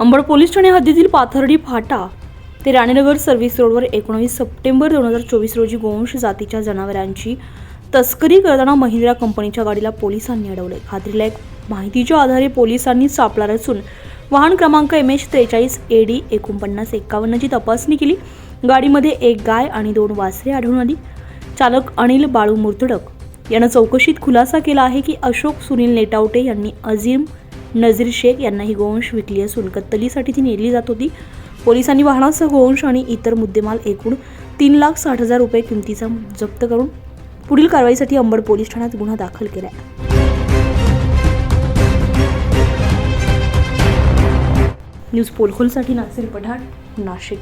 Ambad police Thane हद्दीतील पाथर्डी फाटा ते राणीनगर service रोडवर एकोणवीस सप्टेंबर दोन हजार चोवीस रोजी गोवंश जातीच्या जनावरांची तस्करी करताना महिंद्रा कंपनीच्या गाडीला पोलिसांनी अडवले. खात्रीलायक माहितीच्या आधारे पोलिसांनी सापळा रचून वाहन क्रमांक एम एच त्रेचाळीस ए डी एकोणपन्नास एक्कावन्नची तपासणी केली. गाडीमध्ये एक गाय आणि दोन वासरे आढळून आली. चालक अनिल बाळू मुर्तडक यानं चौकशीत खुलासा केला आहे की अशोक सुनील नेटावटे यांनी अझीम नझीर शेख यांना ही गोवंश विकली असून कत्तलीसाठी ती नेली जात होती. पोलिसांनी वाहनासह गोवंश आणि इतर मुद्देमाल एकूण तीन लाख साठ हजार रुपये किमतीचा जप्त करून पुढील कारवाईसाठी अंबड पोलीस ठाण्यात गुन्हा दाखल केला आहे न्यूज पोलखोलसाठी नासिर पठाण नाशिक.